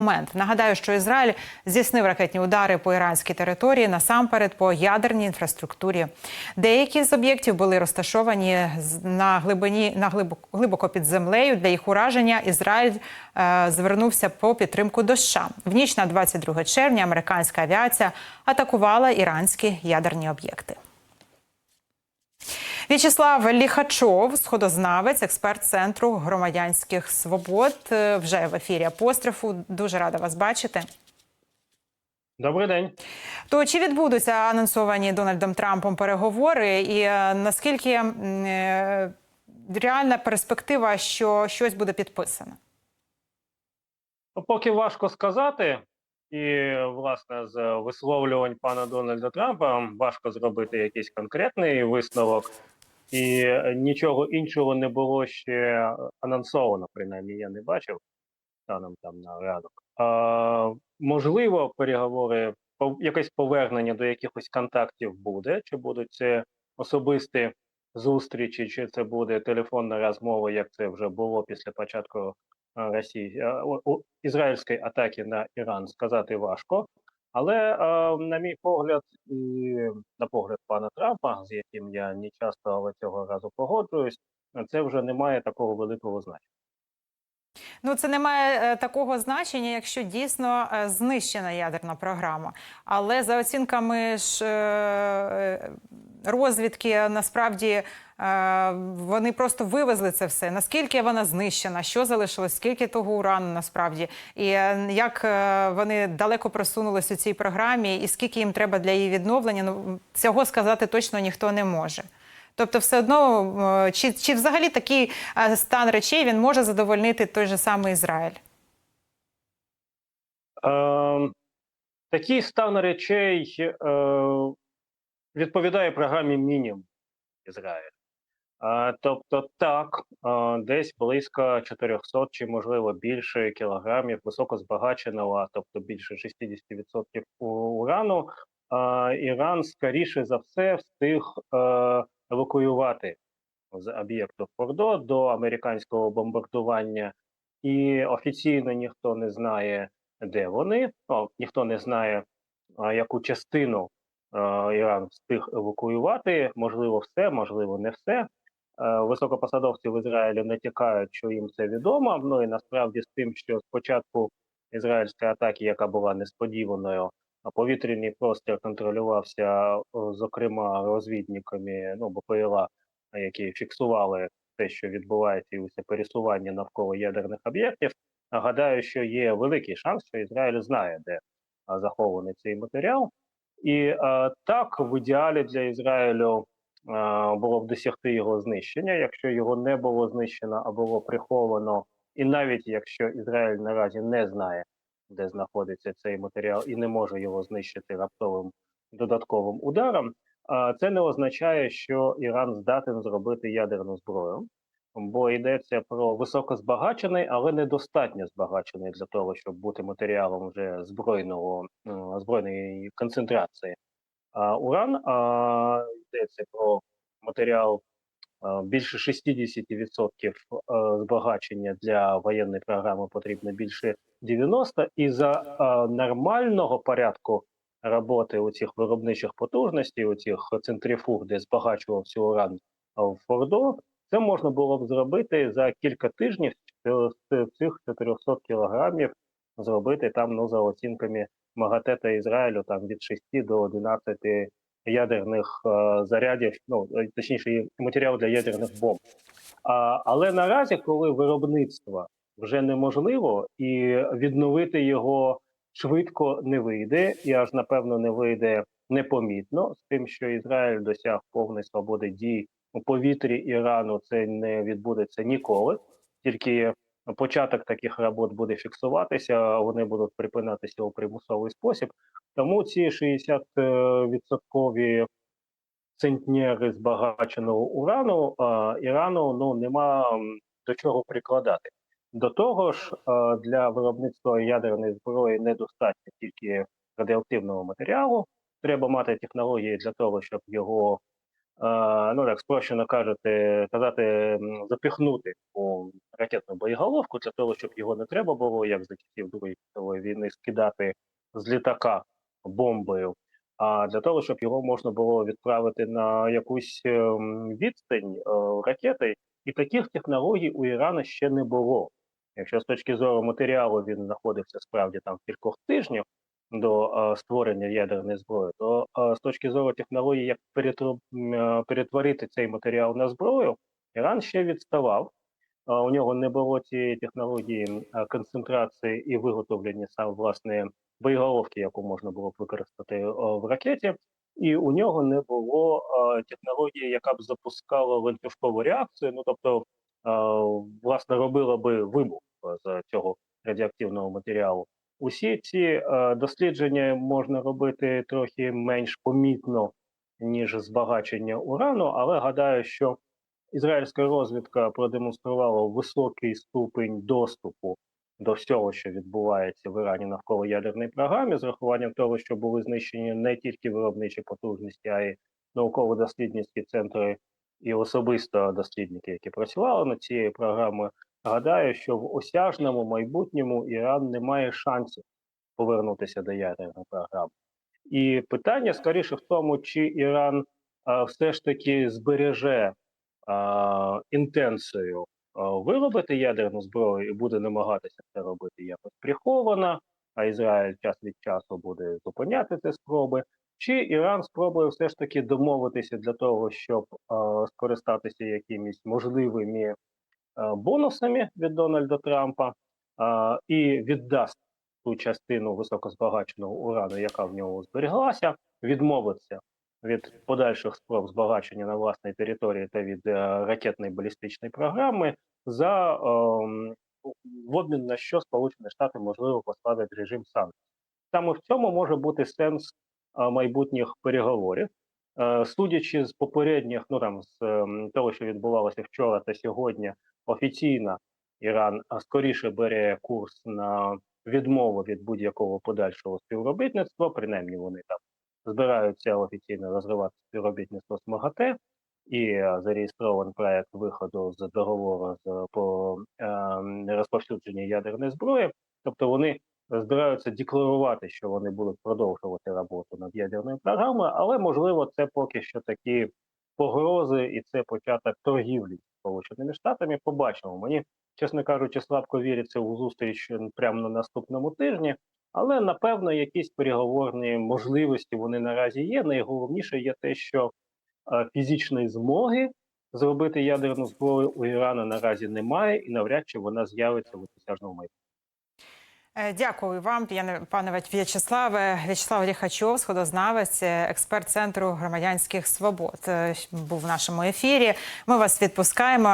Момент нагадаю, що Ізраїль здійснив ракетні удари по іранській території насамперед по ядерній інфраструктурі. Деякі з об'єктів були розташовані на глибині на глибоко, глибоко під землею. Для їх ураження Ізраїль е, звернувся по підтримку до США. В ніч на 22 червня американська авіація атакувала іранські ядерні об'єкти. В'ячеслав Ліхачов, сходознавець, експерт центру громадянських свобод, е, вже в ефірі апострофу. Дуже рада вас бачити. Добрий день. То чи відбудуться анонсовані Дональдом Трампом переговори, і е, наскільки е, реальна перспектива, що щось буде підписано? Ну, Поки важко сказати, і власне з висловлювань пана Дональда Трампа важко зробити якийсь конкретний висновок, і нічого іншого не було ще анонсовано. Принаймні, я не бачив станом там на ранок. А, можливо, переговори якесь повернення до якихось контактів буде, чи будуть це особисті зустрічі, чи це буде телефонна розмова, як це вже було після початку Росії ізраїльської атаки на Іран, сказати важко. Але е, на мій погляд, і на погляд пана Трампа, з яким я не часто, але цього разу погоджуюсь, це вже не має такого великого значення. Ну, це не має е, такого значення, якщо дійсно е, знищена ядерна програма. Але за оцінками ж розвідки, насправді вони просто вивезли це все. Наскільки вона знищена, що залишилось, скільки того урану насправді, і е, як е, вони далеко просунулись у цій програмі, і скільки їм треба для її відновлення, ну цього сказати точно ніхто не може. Тобто, все одно, е, чи, чи взагалі такий е, стан речей він може задовольнити той же самий Ізраїль? Е, такий стан речей е, відповідає програмі мінімум Ізраїль. Е, тобто, так, е, десь близько 400 чи, можливо, більше кілограмів високозбагаченого, тобто більше 60% урану, е, Іран, скоріше за все, встиг евакуювати з об'єкту Фордо до американського бомбардування, і офіційно ніхто не знає, де вони. Ну, ніхто не знає, яку частину Іран встиг евакуювати. Можливо, все, можливо, не все. Е, Високопосадовці в Ізраїлі натякають, що їм це відомо. Ну і насправді з тим, що спочатку ізраїльської атаки, яка була несподіваною, повітряний простір контролювався, е, зокрема, розвідниками, ну БПЛА, які фіксували те, що відбувається, і усе пересування навколо ядерних об'єктів. Гадаю, що є великий шанс, що Ізраїль знає, де захований цей матеріал. І е, так, в ідеалі для Ізраїлю е, було б досягти його знищення. Якщо його не було знищено, а було приховано, і навіть якщо Ізраїль наразі не знає, де знаходиться цей матеріал, і не може його знищити раптовим додатковим ударом, це не означає, що Іран здатен зробити ядерну зброю, бо йдеться про високозбагачений, але недостатньо збагачений для того, щоб бути матеріалом вже збройного збройної концентрації. А уран а, йдеться про матеріал а, більше 60% збагачення для воєнної програми потрібно більше 90%, і за а, нормального порядку роботи у цих виробничих потужностей, у цих центрифуг, де збагачувався уран в Фордо, це можна було б зробити за кілька тижнів з цих 400 кілограмів зробити там, ну за оцінками МАГАТЕ та Ізраїлю, там від 6 до 11 ядерних е, зарядів, ну е, точніше, матеріал для ядерних бомб. А, але наразі, коли виробництво вже неможливо і відновити його швидко не вийде, і аж напевно не вийде непомітно з тим, що Ізраїль досяг повної свободи дій у повітрі Ірану, це не відбудеться ніколи. Тільки початок таких робот буде фіксуватися, вони будуть припинатися у примусовий спосіб. Тому ці 60% відсоткові центнери збагаченого урану а, Ірану ну нема до чого прикладати. До того ж, а, для виробництва ядерної зброї недостатньо тільки радіоактивного матеріалу. Треба мати технології для того, щоб його ну так спрощено кажете, казати, м, запіхнути у ракетну боєголовку для того, щоб його не треба було, як за часів Другої світової війни, скидати з літака бомбою, а для того, щоб його можна було відправити на якусь ем, відстань е, ракети. І таких технологій у Ірана ще не було. Якщо з точки зору матеріалу він знаходився справді там в кількох тижнів до створення ядерної зброї, то з точки зору технології, як перетворити цей матеріал на зброю, Іран ще відставав. У нього не було цієї технології концентрації і виготовлення саме власне боєголовки, яку можна було б використати е, в ракеті, і у нього не було технології, яка б запускала ланцюжкову реакцію. Ну тобто, власне, робила би вибух з цього радіоактивного матеріалу. Усі ці е, дослідження можна робити трохи менш помітно, ніж збагачення урану, але гадаю, що ізраїльська розвідка продемонструвала високий ступень доступу до всього, що відбувається в Ірані навколо ядерної програми, з рахуванням того, що були знищені не тільки виробничі потужності, а й науково-дослідницькі центри і особисто дослідники, які працювали над цією програмою. Гадаю, що в осяжному майбутньому Іран не має шансів повернутися до ядерної програми. І питання скоріше в тому, чи Іран а, все ж таки збереже а, інтенцію а, виробити ядерну зброю і буде намагатися це робити якось приховано, а Ізраїль час від часу буде зупиняти ці спроби. Чи Іран спробує все ж таки домовитися для того, щоб а, скористатися якимись можливими бонусами від Дональда Трампа а, і віддасть ту частину високозбагаченого урану, яка в нього зберіглася, відмовиться від подальших спроб збагачення на власній території та від е, ракетної балістичної програми за ем, в обмін на що Сполучені Штати можливо посадять режим санкцій. Саме в цьому може бути сенс е, майбутніх переговорів. Е, Судячи з попередніх, ну там з ем, того, що відбувалося вчора та сьогодні, офіційно Іран скоріше бере курс на відмову від будь-якого подальшого співробітництва. Принаймні вони там збираються офіційно розривати співробітництво з МАГАТЕ і е, зареєстрований проект виходу з договору з по е, розповсюдженню ядерної зброї. Тобто вони збираються декларувати, що вони будуть продовжувати роботу над ядерною програмою, але можливо це поки що такі погрози, і це початок торгівлі Сполученими Штатами. Побачимо. Мені, чесно кажучи, слабко віриться у зустріч прямо на наступному тижні. Але напевно якісь переговорні можливості вони наразі є. Найголовніше є те, що е, фізичної змоги зробити ядерну зброю у Ірану наразі немає, і навряд чи вона з'явиться в осяжному майбутньому. Е, Дякую вам, пане В'ячеславе. В'ячеслав Ліхачов, сходознавець, е, експерт центру громадянських свобод, е, був в нашому ефірі. Ми вас відпускаємо.